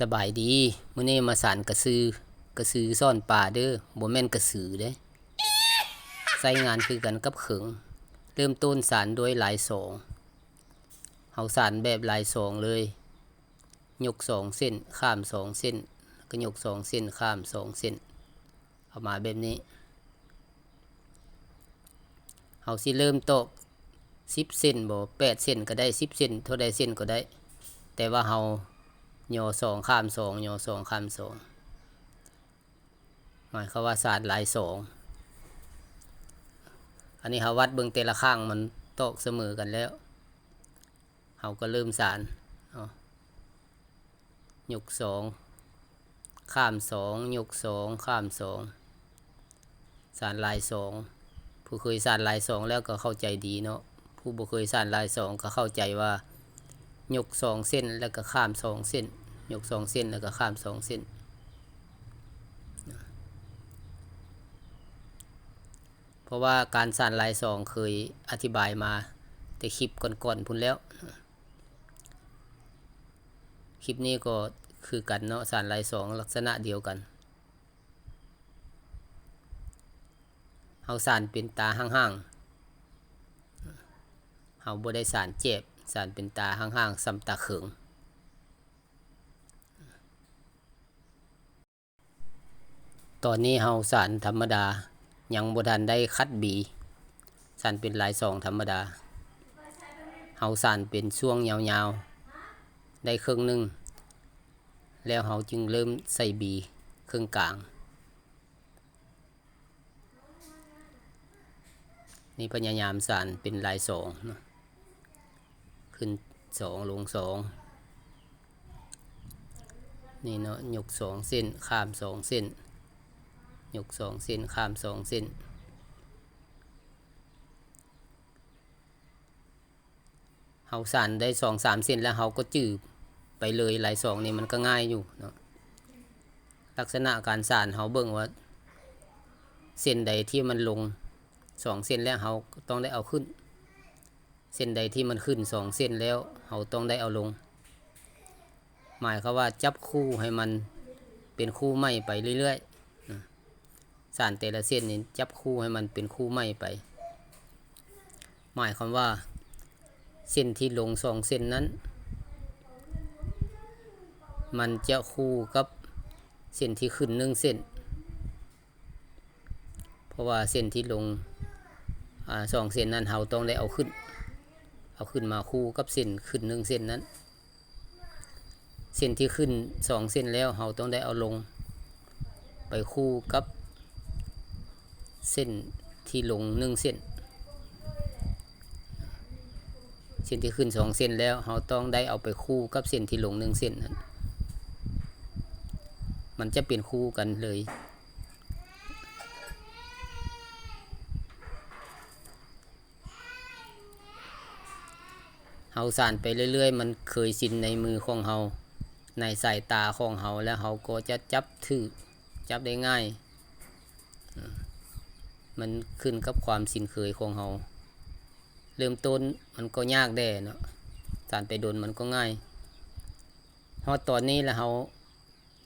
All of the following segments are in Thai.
สบายดีมื้อนี้มาสานกระซือกระซือซ่อนป่าเด้อบ่แม่นกระสือเด้ใช้งานคือกันกับเขิง เริ่มต้นสารโดยหลายสองเฮาสารแบบหลายสองเลย ยกสองเส้นข้ามสองเส้น ก็ยกสองเส้นข้ามสองเส้น เอามาแบบนี้เฮาสิเริ่มตอก10เส้นบ่8เส้นก็ได้10เส้นเท่าใดเส้นก็ได้ แต่ว่าเฮา โยสองข้ามสองโยสองข้ามสองหมายความว่าศาสตร์หลายสองอันนี้เขาวัดเบิ่งแต่ละข้างมันโตกเสมอกันแล้วเขาก็เริ่มสารเอายกสองข้ามสองยกสองข้ามสองสารลายสองผู้เคยสารลายสองแล้วก็เข้าใจดีเนาะผู้บ่เคยสารลายสองก็เข้าใจว่า ยกสองเส้นแล้วก็ข้ามสองเส้น ยกสองเส้นแล้วก็ข้ามสองเส้น เพราะว่าการสานลายสองเคยอธิบายมาแต่คลิปก่อนๆพุ่นแล้ว คลิปนี้ก็คือกันเนาะสานลายสองลักษณะเดียวกันเฮาสานเป็นตาห่างๆเฮาบ่ได้สานเจ็บ สารเป็นตาห่างๆซ้ำตาเขิงตอนนี้เฮาสารธรรมดา ยังบ่ทันได้คัดบีสารเป็นลายสองธรรมดาเฮาสารเป็นช่วงยาวๆ ได้ครึ่งหนึ่งแล้วเฮาจึงเริ่มใส่บีครึ่งกลาง นี่พยายามสารเป็นลายสองเนาะ ขึ้นสองลงสองนี่เนาะยกสองเส้นข้ามสองเส้นยกสองเส้นข้ามสองเส้น เฮาสั่นได้สองสามเส้นแล้วเฮาก็จืบไปเลยหลายสองนี่มันก็ง่ายอยู่เนาะลักษณะการสานเฮาเบิ่งว่า เส้นใดที่มันลงสองเส้นแล้วเฮาต้องได้เอาขึ้น ส้นใดที่มันขึ้นสองเส้นแล้วเราต้องได้เอาลง หมายควาว่าจับคู่ให้มันเป็นคู่ไม่ไปเรื่อยๆสารแต่ละเส้นนี้จับคู่ให้มันเป็นคู่ไม่ไป หมายความว่า เส้นที่ลงสองเส้นนั้น มันจะคู่กับเส้นที่ขึ้นหนึ่งเส้น เพราะว่าเส้นที่ลงอสองเส้นนั้นเราต้องได้เอาขึ้น เอาขึ้นมาคู่กับเส้นขึ้นหนึ่งเส้นนั้น เส้นที่ขึ้นสองเส้นแล้วเราต้องได้เอาลง ไปคู่กับ เส้นที่ลงหนึ่งเส้น เส้นที่ขึ้นสองเส้นแล้วเราต้องได้เอาไปคู่กับเส้นที่ลงหนึ่งเส้นนั้น มันจะเป็นคู่กันเลย เฮาสานไปเรื่อยๆ มันเคยชินในมือของเฮาในสายตาของเฮาแล้วเฮาก็จะจับถือจับได้ง่าย มันขึ้นกับความสินเคยของเฮาเริ่มต้นมันก็ยากแด่เนาะสานไปโดนมันก็ง่ายฮอตอนนี้แล้วเฮา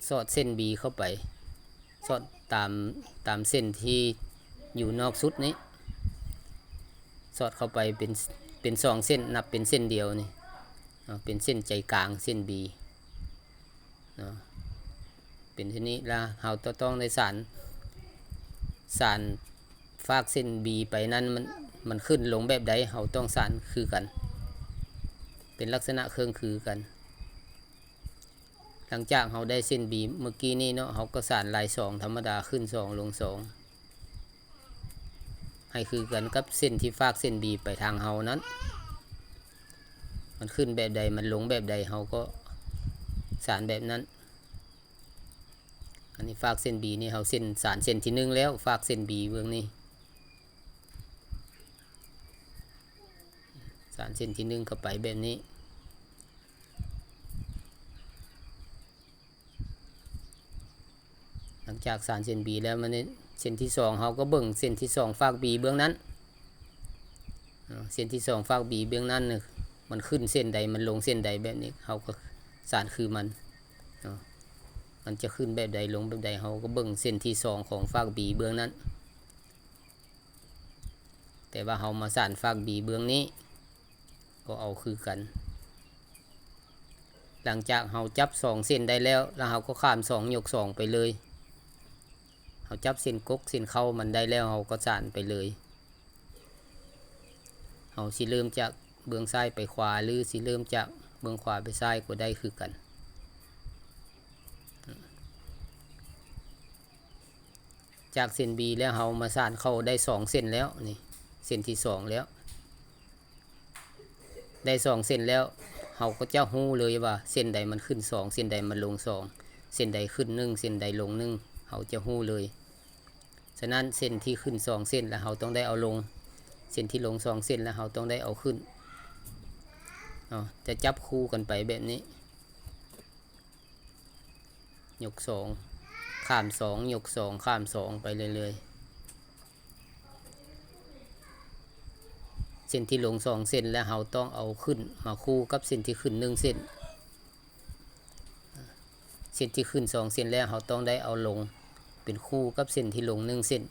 สอดเส้นบีเข้าไป สอดตามตามเส้นที่อยู่นอกสุดนี้ สอดเข้าไปเป็น เป็นสองเส้นนับเป็นเส้นเดียวนี่เป็นเส้นใจกลางเส้นบีเป็นที่นี้แล้วเราต้องในสารสารฟากเส้นบีไปนั้นมันมันขึ้นลงแบบใดเราต้องสารคือกัน เป็นลักษณะเครื่องคือกัน หลังจากเราได้เส้นบีเมื่อกี้นี้เนาะเราก็สารลายสองธรรมดาขึ้นสองลงสอง ให้คือกันกับเส้นที่ฟากเส้นบีไปทางเฮานั้น มันขึ้นแบบใดมันลงแบบใดเฮาก็สารแบบนั้น อันนี้ฟากเส้นบีนี่เฮาเส้นสารเส้นที่หนึ่งแล้วฟากเส้นบีเบื้องนี้สารเส้นที่หนึ่งเข้าไปแบบนี้ หลัง จากสารเส้นบีแล้วมันเส้นที่สองเขาก็เบิ่งเส้นที่สองฝากบีเบื้องนั้นเส้นที่สองฝากบีเบื้องนั้นเนี่ยมันขึ้นเส้นใดมันลงเส้นใดแบบนี้เขาก็สารคือมันมันจะขึ้นแบบใดลงแบบใดเฮาก็เบิ่งเส้นที่สองของฟากบีเบื้องนั้น แต่ว่าเฮามาสานฟากบีเบื้องนี้ ก็เอาคือกันหลังจากเฮาจับสองเส้นได้แล้ว แล้วเฮาก็ข้ามสองยกสองไปเลย เฮาจับเส้นกกเส้นเข้ามันได้แล้วเฮาก็สานไปเลยเฮาสิเริ่มจากเบื้องซ้ายไปขวาหรือสิเริ่มจากเบื้องขวาไปซ้ายก็ได้คือกัน จากเส้น B แล้วเฮามาสานเข้าได้สองเส้นแล้วนี่เส้นที่สองแล้ว ได้สองเส้นแล้วเฮาก็จะฮู้เลยว่าเส้นใดมันขึ้นสองเส้นใดมันลงสองเส้นใดขึ้นหนึ่งเส้นใดลงหนึ่งเฮาจะฮู้เลย ฉะนั้นเส้นที่ขึ้นสองเส้นแล้วเฮาต้องได้เอาลง เส้นที่ลงสองเส้นแล้วเฮาต้องได้เอาขึ้นอ๋อจะจับคู่กันไปแบบนี้ ยกสองข้ามสองยกสองข้ามสองไปเรื่อยๆ เส้นที่ลงสองเส้นแล้วเราต้องเอาขึ้นมาคู่กับเส้นที่ขึ้นหนึ่งเส้น เส้นที่ขึ้นสองเส้นแล้วเราต้องได้เอาลง เป็นคู่กับเส้นที่ลงหนึ่งเส้น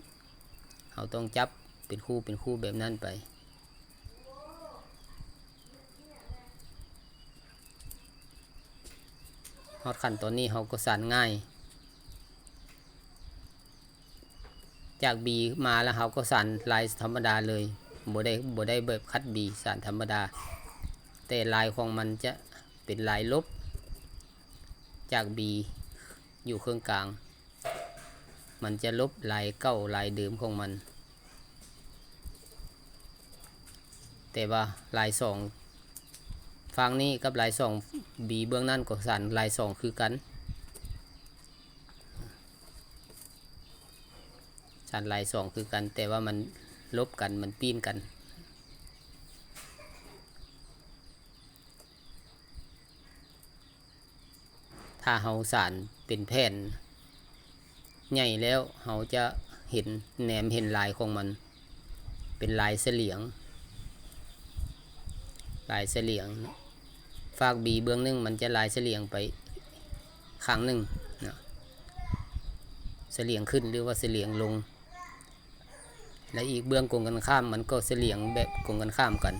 เราต้องจับเป็นคู่เป็นคู่แบบนั้นไป ฮอดขั้นตอนนี้เราก็สานง่าย จากบีมาแล้วเราก็สานลายธรรมดาเลยบ่ได้บ่ได้แบบคัดบีสานธรรมดา แต่ลายของมันจะเป็นลายลบ จากบีอยู่เครื่องกลาง มันจะลบลายเก้าลายเดิมของมัน แต่ว่าลายสองฟังนี้กับลายสองบีเบื้องนั่นก็สันลายสองคือกันสันลายสองคือกัน แต่ว่ามันลบกันมันปีนกันถ้าเฮาสารเป็นแผ่น ใหญ่แล้วเฮาจะเห็นแหนมเห็นลายของมัน เป็นลายเสลียง ลายเสลียงฝากบีเบื้องหนึงมันจะลายเสลียงไปข้างหนึ่งนะเสลียงขึ้นหรือว่าเสลียงลง และอีกเบื้องกงกันข้ามมันก็เสลียงแบบกงกันข้ามกัน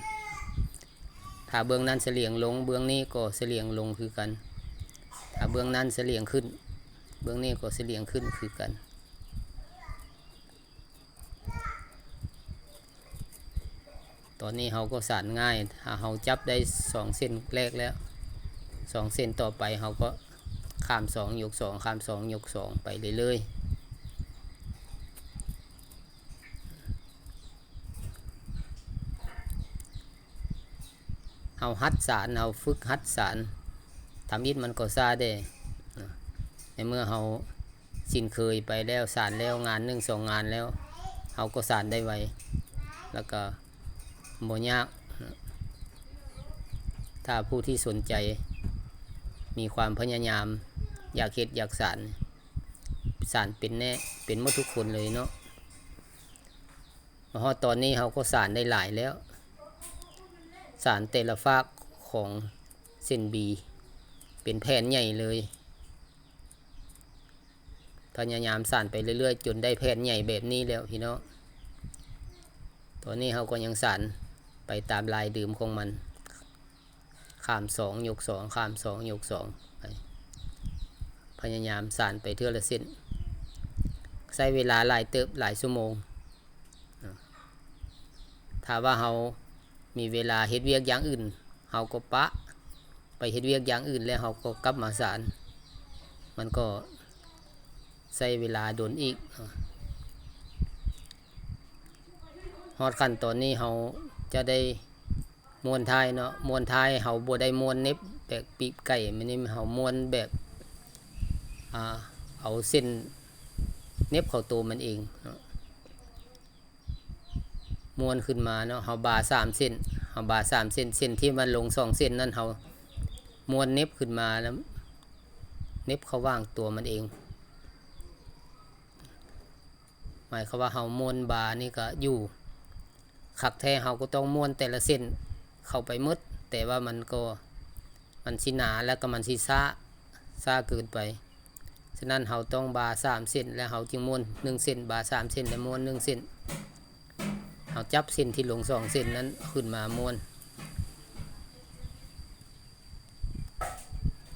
ถ้าเบื้องนั้นเสลียงลง เบื้องนี้ก็เสลียงลงคือกัน ถ้าเบื้องนั้นเสลียงขึ้น เบื้องนี้ก็เสลียงขึ้นคือกัน ตอนนี้เราก็สานง่ายถ้าเราจับได้สองเส้นแรกแล้วสองเส้นต่อไปเราก็ข้ามสองยกสองข้ามสองยกสองไปเรื่อยๆเราฮัดสารเราฝึกฮัดสารทำอิดมันก็ซาได้ เมื่อเราชินเคยไปแล้วสารแล้วงานหนึ่งสองงานแล้วเราก็สารได้ไวแล้วก็บ่ยากนะถ้าผู้ที่สนใจ มีความพยายาม อยากเฮ็ดอยากสารสารเป็นแน่เป็นหมดทุกคนเลยเนาะเพราะตอนนี้เขาก็สารได้หลายแล้ว สารแต่ละฝากของเส้นบี เป็นแผ่นใหญ่เลย พยายามสานไปเรื่อยๆ จนได้แผ่นใหญ่แบบนี้แล้วพี่น้องตอนนี้เขาก็ยังสานไปตามลายดื่มของมัน ข้ามสองยกสองข้ามสองยกสองไปพยายามสานไปเทื่อละเส้นใช้เวลาหลายเติบหลายชั่วโมง ถ้าว่าเรามีเวลาเฮ็ดเวียกอย่างอื่นเราก็ปะ ไปเฮ็ดเวียกอย่างอื่นแล้วเราก็กลับมาสานมันก็ ใช้เวลาโดนอีกฮอดขั้นตอนนี้เราจะได้มวนทายเนาะมวนทายเฮาบ่ได้มวนเน็บแบบปีกไก่มันนี่เฮามวนแบบอ่าเอาเส้นเน็บเข้าตัวมันเองเนาะมวนขึ้นมาเนาะเฮาบาสามเส้นเฮาบาสามเส้นเส้นที่มันลงสองเส้นนั่นเฮามวนเน็บขึ้นมาแล้วเน็บเขาว่างตัวมันเอง หมายความว่าเฮามวนบานี่ก็อยู่ขักแท้เฮาก็ต้องม้วนแต่ละเส้นเข้าไปหมดแต่ว่ามันก็มันสิหนาแล้วก็มันสิซะซ่าเกินไป ฉะนั้นเฮาต้องบาสามเส้นและเฮาจึงม้วนหนึ่งเส้นบาสามเส้นและม้วนหนึ่งเส้นเฮาจับเส้นที่ลงสองเส้นนั้นขึ้นมาม้วน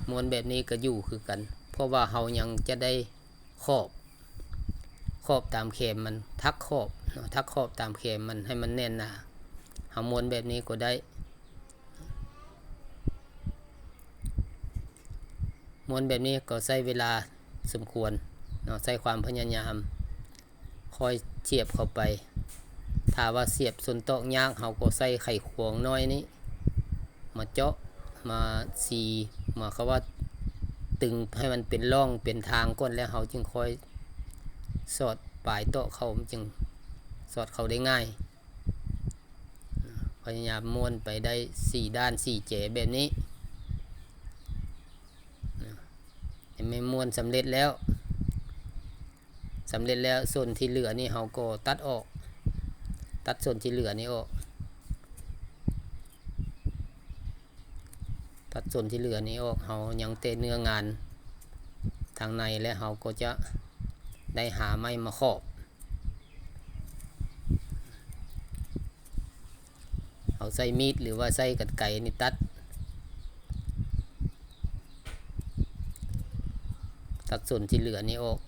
ม้วนแบบนี้ก็อยู่คือกัน เพราะว่าเฮายังจะได้ขอบ ขอบตามเข็มมันทักขอบเนาะทักขอบตามเข็มมันให้มันแน่นหนาเฮาม้วนแบบนี้ก็ได้ม้วนแบบนี้ก็ใช้เวลาสมควรเนาะใช้ความพยายามคอยเสียบเข้าไป ถ้าว่าเสียบส่วนตอกยากเขาก็ใส่ไข่ควงน้อยนี้ มาเจาะมาสีมาเขาว่าตึงให้มันเป็นร่องเป็นทางก้นแล้วเขาจึงคอย สอดปลายโต๊ะเขาจึงสอดเขาได้ง่าย พยายามม้วนไปได้สี่ด้านสี่เจแบบนี้ไม่ม้วนสำเร็จแล้วสำเร็จแล้วส่วนที่เหลือนี่เราก็ตัดออก ตัดส่วนที่เหลือนี่ออก ตัดส่วนที่เหลือนี้ออกเรายังเตะเนื้องาน ทางในและเราก็จะ ได้หาไม้มาครอบเอาใส่มีดหรือว่าใส่กัดไก่นี่ตัด ตัดส่วนที่เหลือนี้ออก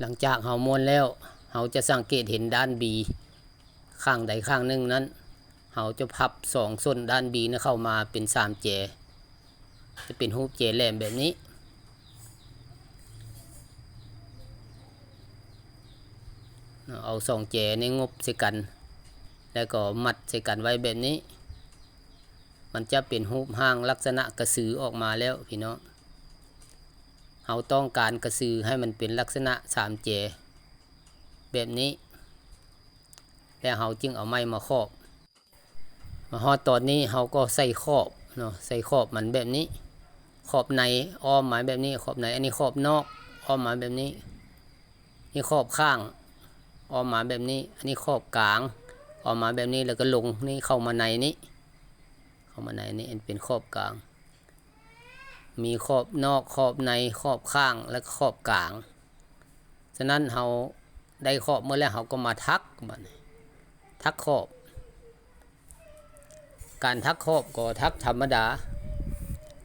หลังจากเฮาม้วนแล้วเฮาจะสังเกตเห็นด้านบีข้างใดข้างหนึ่งนั้นเฮาจะพับสองส้นด้านบีนะเข้ามาเป็นสามแจ จะเป็นรูเจแหลมแบบนี้ เอาสองแจในงบใส่กัน แล้วก็มัดใส่กันไว้แบบนี้ มันจะเป็นรูห้างลักษณะกระสือออกมาแล้วพี่น้องเราต้องการกระสือให้มันเป็นลักษณะสามเจแบบนี้ แล้วเราจึงเอาไม้มาครอบ มาฮอดตอนนี้เราก็ใส่ขอบเนาะใส่ขอบมันแบบนี้ ขอบในอ้อมหมายแบบนี้ ขอบในอันนี้ขอบนอกอ้อมหมายแบบนี้ นี่ขอบข้างอ้อมหมายแบบนี้ อันนี้ขอบกลางออกมาแบบนี้แล้วก็ลงนี่เข้ามาในนี้ เข้ามาในนี้เป็นขอบกลาง มีขอบนอกขอบในขอบข้างและขอบกลาง ฉะนั้นเราได้ขอบเมื่อแล้วเราก็มาทักบันทักขอบ การทักขอบก็ทักธรรมดา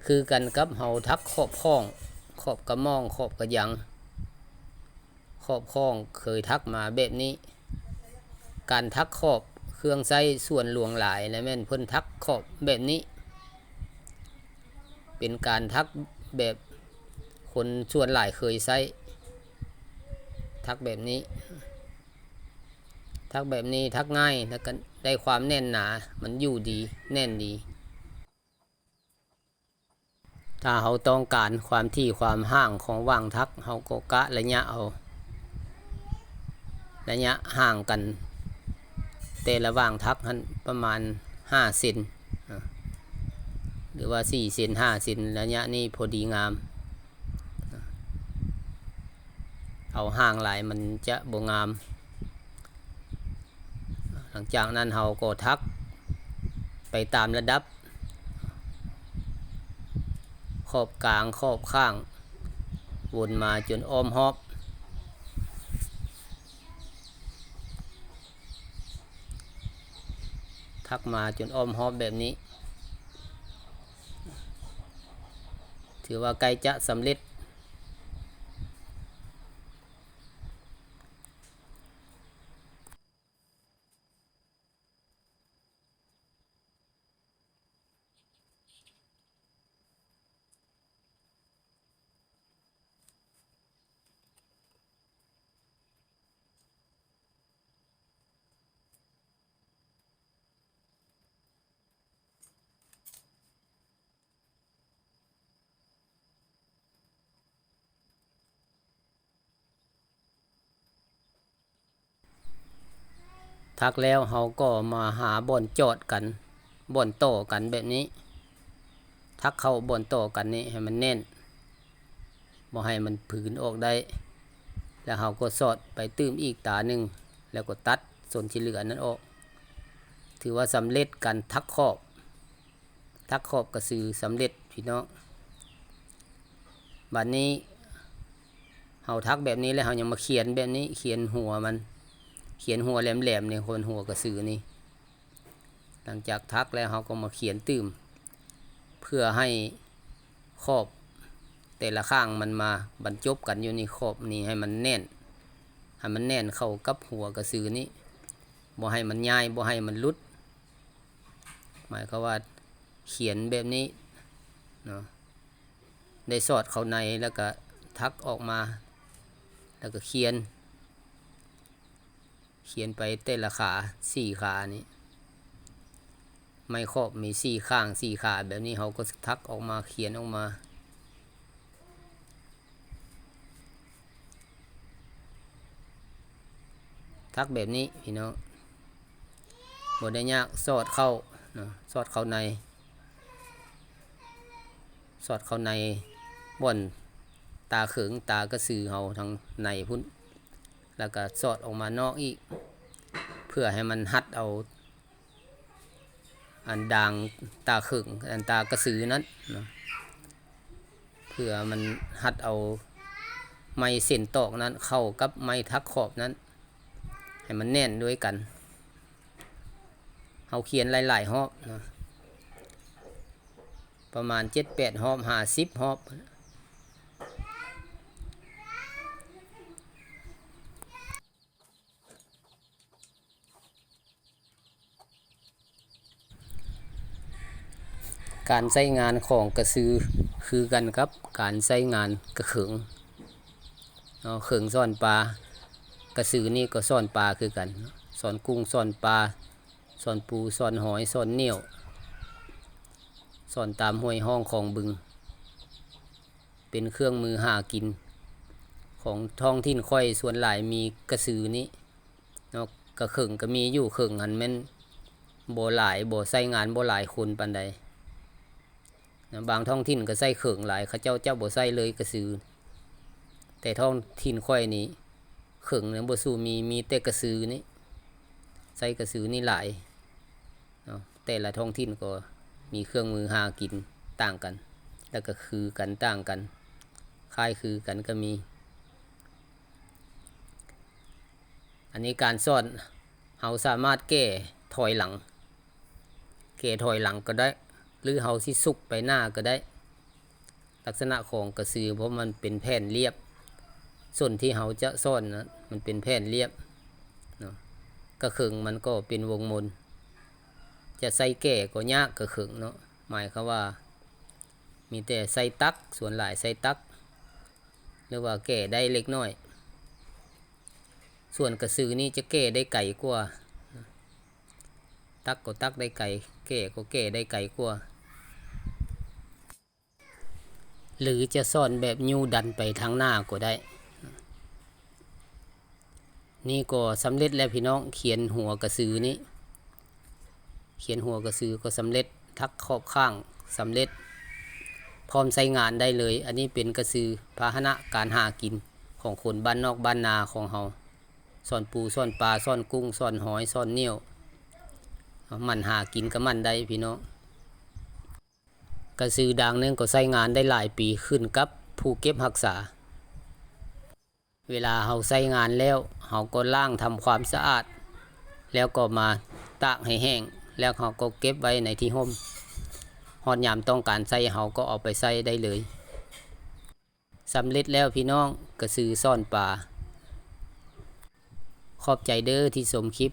คือกันกับเราทักขอบข้องขอบกระม่องขอบกระยังขอบข้องเคยทักมาแบบนี้ การทักขอบเครื่องใช้ส่วนหลวงหลายนะแม่นเพิ่นทักขอบแบบนี้ เป็นการทักแบบคนส่วนหลายเคยใช้ทักแบบนี้ ทักแบบนี้ทักง่ายแล้วก็ได้ความแน่นหนา มันอยู่ดีแน่นดี ถ้าเราต้องการความที่ความห่างของว่างทักเราก็กะระยะเอาระยะห่างกัน แต่ระว่างทักนั้นประมาณ5เซนหรือว่า4เซน5เซนระยะนี้พอดีงาม เอาห่างหลายมันจะบ่งาม หลังจากนั้นเราก็ทักไปตามระดับ ขอบกลางขอบข้าง วนมาจนอ้อมฮอบ ทักมาจนอ้อมฮอบแบบนี้ ถือว่าใกล้จะสำเร็จ ทักแล้วเราก็มาหาบ่อนจอดกันบ่อนโตกันแบบนี้ ทักเข้าบ่อนโตกันนี้ให้มันแน่นบ่ให้มันผืนออกได้ แล้วเราก็สอดไปตื้มอีกตาหนึ่งแล้วก็ตัดส่วนที่เหลือนั้นออก ถือว่าสำเร็จการทักขอบ ทักขอบกระสือสำเร็จพี่น้องบัดนี้เฮาทักแบบนี้แล้วเฮายังมาเขียนแบบนี้เขียนหัวมัน เขียนหัวแหลมๆในคนหัวกระสือนี่ หลังจากทักแล้วเราก็มาเขียนตื่มเพื่อให้ขอบแต่ละข้างมันมาบรรจบกันอยู่ในขอบนี้ให้มันแน่น ให้มันแน่นเข้ากับหัวกระสือนี้บ่ให้มันย้ายบ่ให้มันลุด หมายความว่าเขียนแบบนี้เนาะได้สอดเข้าในแล้วก็ทักออกมา แล้วก็เขียน เขียนไปแต่ละขาสี่ขานี้ไม่ครอบมีสี่ข้างสี่ขาแบบนี้เขาก็ทักออกมาเขียนออกมาทักแบบนี้พี่น้องบได้ยากสอดเข้านะสอดเข้าใน สอดเข้าในบ่อนตาเขิงตากระสือเฮาทางในพุ่น แล้วก็สอดออกมานอกอีก เพื่อให้มันหัดเอา อันด่างตาขิงอันตากระสือนั้นเนะเพื่อมันหัดเอาไม้เส้นตอกนั้นเข้ากับไม้ทักขอบนั้น ให้มันแน่นด้วยกันเฮาเขียนหลายๆหอบนะประมาณเจ็ดแปดหอบห้าสิบหอบ การใช้งานของกระซือคือกันครับ การใช้งานกระเขิงเนาะเขิงซ่อนปลากระซือนี่ก็ซ่อนปลาคือกันซ่อนกุ้งซ่อนปลาซ่อนปูซ่อนหอยซ่อนเนี่ยวซ่อนตามห้วยห้องของบึง เป็นเครื่องมือหากิน ของท้องถิ่นค่อยส่วนหลายมีกระสือนี้เนาะกระเขิงก็มีอยู่เขิงอันแม่นโบหลายโบใส่งานโบหลายคนปันใด นะบางท้องถิ่นก็ใส่เขิงหลายเขาเจ้าเจ้าบ่ใส่เลยกระสือ แต่ท้องถิ่นค่อยนี้เขิงเนี่ยบ่สู้มีมีแต่กระสือนี่ใส่กระสือนี่หลายเนาะแต่ละท้องถิ่นก็มีเครื่องมือหากินต่างกัน แล้วก็คือกันต่างกันคล้ายคือกันก็มี อันนี้การซ่อนเฮาสามารถแก้ถอยหลังแก้ถอยหลังก็ได้ หรือเฮาสิสุกไปหน้าก็ได้ ลักษณะของกระสือเพราะมันเป็นแผ่นเรียบ ส่วนที่เฮาจะซ่อนนะมันเป็นแผ่นเรียบเนาะกระขิงมันก็เป็นวงมน จะใส่แก่ก็ยากกระขิงเนาะหมายควาว่า มีแต่ใส่ตักส่วนหลายใส่ตัก หรือว่าแก่ได้เล็กน้อย ส่วนกระสือนี่จะแก่ได้ไก่กว่าตักก็ตักได้ไก่แก่ก็แก่ได้ไก่กว่า หรือจะซ่อนแบบยูดันไปทางหน้าก็ได้ นี่ก็สำเร็จแล้วพี่น้องเขียนหัวกระสือนี้ เขียนหัวกระสือก็สำเร็จทักขอบข้างสำเร็จ พร้อมใช้งานได้เลย อันนี้เป็นกระสือพาหนะการหากินของคนบ้านนอกบ้านนาของเฮาซ่อนปูซ่อนปลาซ่อนกุ้งซ่อนหอยซ่อนเนี่ยวมันหากินกับมันได้พี่น้อง กระสือดังนึงก็ใช้งานได้หลายปีขึ้นกับผู้เก็บรักษา เวลาเฮาใช้งานแล้วเฮาก็ล้างทำความสะอาด แล้วก็มาตากให้แห้ง แล้วเฮาก็เก็บไว้ในที่ห่มฮอดยามต้องการใส่เฮาก็เอาไปใส่ได้เลยสำเร็จแล้วพี่น้องกระสือซ่อนปลาขอบใจเด้อที่ชมคลิป